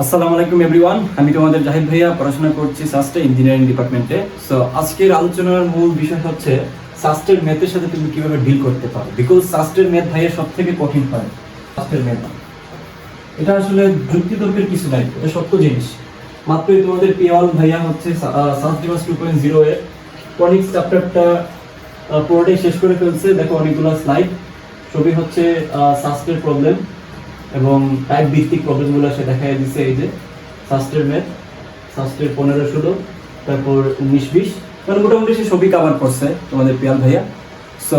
আসসালামু আলাইকুম এভরিওয়ান আমি তোমাদের জাহিদ ভাইয়া, পড়াশোনা করছি সাস্টে ইঞ্জিনিয়ারিং ডিপার্টমেন্টে সো আজকের আলোচনার মূল বিষয় হচ্ছে সাস্টের ম্যাথের সাথে তুমি কীভাবে ডিল করতে পারো? বিকজ সাস্টের ম্যাথ ভাইয়া সব থেকে কঠিন হয় সাস্টের ম্যাথ এটা আসলে যুক্তি তর্কের কিছু নাই, এটা সত্য জিনিস। মাত্রই তোমাদের পিওয়াল ভাইয়া হচ্ছে সাস্ট ডিভাস টু পয়েন্ট জিরো এর কনিক্স চ্যাপ্টারটা পুরোটাই শেষ করে ফেলছে। দেখো অনেকগুলো স্লাইড ছবি হচ্ছে সাস্টের প্রবলেম এবং টাইপ ভিত্তিক প্রবলেমগুলো সে দেখাই দিচ্ছে এই যে সাস্টের ম্যাথ সাস্টের পনেরো, ষোলো, তারপর উনিশ, বিশ। মানে মোটামুটি সে সবই কাভার করছে তোমাদের পিয়াল ভাইয়া। সো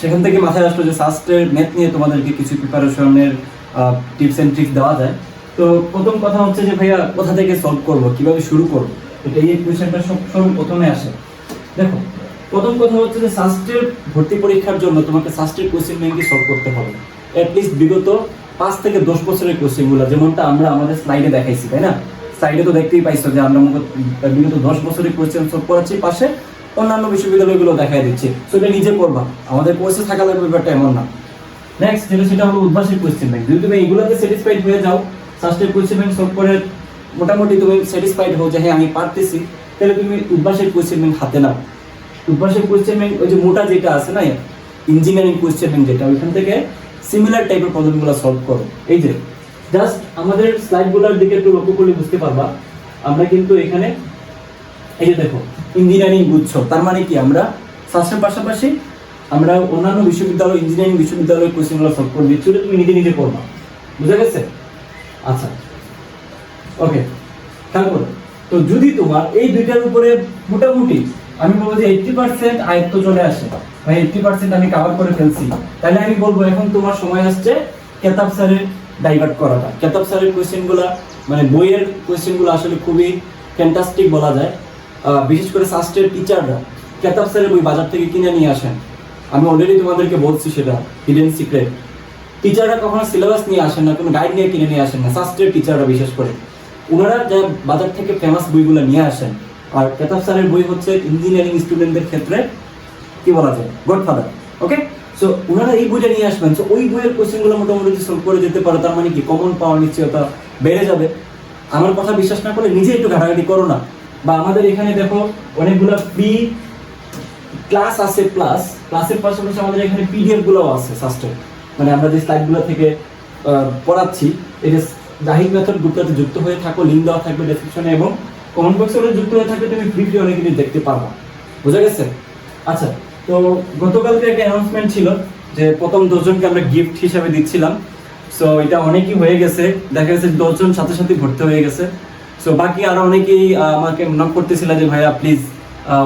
সেখান থেকে মাথায় আসলো যে সাস্টের ম্যাথ নিয়ে তোমাদেরকে কিছু প্রিপারেশনের টিপস অ্যান্ড ট্রিক্স দেওয়া যায়। তো প্রথম কথা হচ্ছে যে ভাইয়া, কোথা থেকে সলভ করব, কীভাবে শুরু করব? এটা এই কোয়েশ্চেনটা সময় প্রথমে আসে। দেখো, প্রথম কথা হচ্ছে যে সাস্টের ভর্তি পরীক্ষার জন্য তোমাকে সাস্টের কোয়েশ্চেন ব্যাংকে সলভ করতে হবে? অ্যাটলিস্ট বিগত পাঁচ থেকে দশ বছরের কোয়েশ্চেনগুলো যেমনটা আমরা আমাদের স্লাইডে দেখাইছি, তাই না? স্লাইডে তো দেখতেই পাইছো যে আমরা বিগত দশ বছরের কোয়েশ্চেন সলভ করাচ্ছি পাশে, অন্যান্য বিশ্ববিদ্যালয়গুলো দেখাই দিচ্ছে। সো এটা নিজে করবা। আমাদের কোর্সে থাকা লাগবে ব্যাপারটা এমন না। নেক্সট যেটা, সেটা হলো উদ্ভাসের কোয়েশ্চেন ব্যাংক যদি তুমি এইগুলোতে স্যাটিসফাইড হয়ে যাও সাস্টের কোয়েশ্চেন ব্যাংক সলভ করে মোটামুটি তুমি স্যাটিসফাইড হও যে হ্যাঁ আমি পারতেছি। তাহলে তুমি উদ্ভাসের কোয়েশ্চেন ব্যাংক হাতে নাও। উদ্ভাসের কোয়েশ্চেন ব্যাংক ওই যে মোটা যেটা আছে না, ইঞ্জিনিয়ারিং কোয়েশ্চেন ব্যাংক যেটা, ওইখান থেকে সিমিলার টাইপের প্রবলেমগুলো সলভ করো। এই যে জাস্ট আমাদের স্লাইডগুলোর দিকে একটু লক্ষ্য করলে বুঝতে পারবা, আমরা কিন্তু এখানে, এই যে দেখো ইঞ্জিনিয়ারিং গুচ্ছ তার মানে কি আমরা সাস্টের পাশাপাশি আমরা অন্যান্য বিশ্ববিদ্যালয় ইঞ্জিনিয়ারিং বিশ্ববিদ্যালয়ের কোয়েশ্চেনগুলো সলভ করে দিচ্ছি তুমি নিজে নিজে করবা। বুঝা গেছে? আচ্ছা। ওকে তারপর, তো যদি তোমার এই দুইটার উপরে মোটামুটি আমি বলব যে এইটটি পার্সেন্ট আয়ত্ত চলে আসে। বা এইটটি পার্সেন্ট আমি কাভার করে ফেলছি। তাহলে আমি বলব, এখন তোমার সময় আসছে কেতাব স্যারের ডাইভার্ট করাটা। কেতাব স্যারের কোয়েশ্চেনগুলো মানে বইয়ের কোয়েশ্চেনগুলো আসলে খুবই ফ্যান্টাস্টিক বলা যায়। বিশেষ করে সাস্টের টিচাররা কেতাব স্যারের বই বাজার থেকে কিনে নিয়ে আসেন। আমি অলরেডি তোমাদেরকে বলছি সেটা হিডেন সিক্রেট টিচাররা কখনো সিলেবাস নিয়ে আসেন না, কোনো গাইড নিয়ে কিনে নিয়ে আসেন না, শাস্ত্রের টিচাররা বিশেষ করে। ওনারা যা বাজার থেকে ফেমাস বইগুলো নিয়ে আসেন আর কেতাব স্যারের বই হচ্ছে ইঞ্জিনিয়ারিং স্টুডেন্টদের ক্ষেত্রে, কি বলা যায়? গডফাদার ওকে সো ওনারা এই বইটা নিয়ে আসবেন। সো ওই বইয়ের কোশ্চেনগুলো মোটামুটি যদি সলভ করে যেতে পারো, তার মানে কি? কমন পাওয়ার নিশ্চয়তা বেড়ে যাবে। আমার কথা বিশ্বাস না করে নিজে একটু ঘাটাঘাটি করো না। বা আমাদের এখানে দেখো, অনেকগুলো ফ্রি ক্লাস আছে প্লাস ক্লাসের পাশাপাশি আমাদের এখানে পিডিএফগুলোও আছে সাস্টের মানে আমরা যে স্লাইডগুলো থেকে পড়াচ্ছি, এটা জাহিদ মেথড গ্রুপটাতে যুক্ত হয়ে থাকো লিঙ্ক দেওয়া থাকবে ডেসক্রিপশনে এবং কমেন্ট বক্সে যুক্ত হয়ে থাকলে তুমি ফ্রি ফ্রি অনেক কিছু দেখতে পারবা বুঝা গেছে? আচ্ছা তো গতকালকে একটা অ্যানাউন্সমেন্ট ছিল যে প্রথম দশজনকে আমরা গিফট হিসাবে দিচ্ছিলাম। সো এটা অনেকই হয়ে গেছে। দেখা গেছে দশজন সাথে সাথে ভর্তি হয়ে গেছে। সো বাকি আরও অনেকেই আমাকে নক করতেছিল যে, ভাইয়া প্লিজ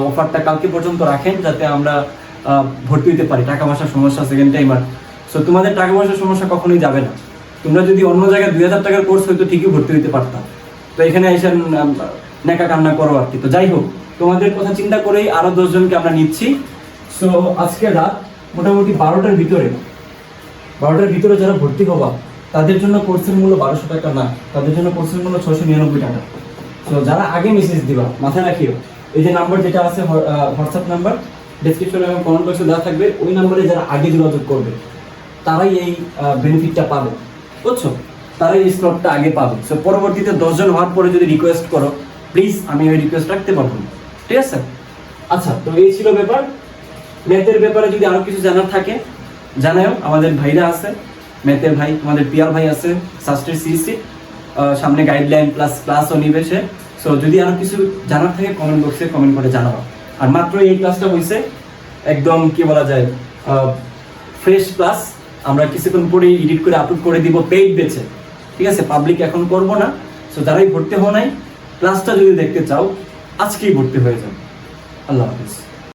অফারটা কালকে পর্যন্ত রাখেন যাতে আমরা ভর্তি হতে পারি। টাকা পয়সার সমস্যা সেকেন্ড টাইমার সো তোমাদের টাকা পয়সার সমস্যা কখনোই যাবে না। তোমরা যদি অন্য জায়গায় দুই হাজার টাকার কোর্স হয়তো ঠিকই ভর্তি হতে পারতাম তো এখানে এসে নেকা কান্না করো আর কি। তো যাই হোক, তোমাদের কথা চিন্তা করেই আরও দশজনকে আমরা নিচ্ছি। সো আজকে রাত মোটামুটি বারোটার ভিতরে বারোটার ভিতরে যারা ভর্তি হবা, তাদের জন্য কোর্সের মূল্য বারোশো টাকা না, তাদের জন্য কোর্সের মূল্য ছশো নিরানব্বই টাকা। তো যারা আগে মেসেজ দিবা, মাথায় রাখিও, এই যে নাম্বার যেটা আছে হোয়াটসঅ্যাপ নাম্বার ডিসক্রিপশনে এবং কমেন্ট বক্সে দেওয়া থাকবে, ওই নাম্বারে যারা আগে যোগাযোগ করবে, তারাই এই বেনিফিটটা পাবে। বুঝছ? তারাই এই স্লটটা আগে পাবে। সো পরবর্তীতে দশজন হওয়ার পরে যদি রিকোয়েস্ট করো প্লিজ আমি ওই রিকোয়েস্ট রাখতে পারব না। ঠিক আছে? আচ্ছা তো এই ছিল ব্যাপার। ম্যাথের ব্যাপারে যদি আরও কিছু জানার থাকে জানাও আমাদের ভাইরা আছে। ম্যাথের ভাই, আমাদের পিয়ার ভাই আছে সাস্টের সিসি সামনে গাইডলাইন প্লাস ক্লাসও নিবে সে। সো যদি আরও কিছু জানার থাকে কমেন্ট বক্সে কমেন্ট করে জানাব। আর মাত্র এই ক্লাসটা হয়েছে একদম, কি বলা যায় ফ্রেশ ক্লাস আমরা কিছুক্ষণ পরে এডিট করে আপলোড করে দিব পেইড বেছে ঠিক আছে? পাবলিক এখন করব না। সো যারাই ভর্তি হও নাই ক্লাসটা যদি দেখতে চাও আজকেই ভর্তি হয়ে যাও আল্লাহ হাফিজ।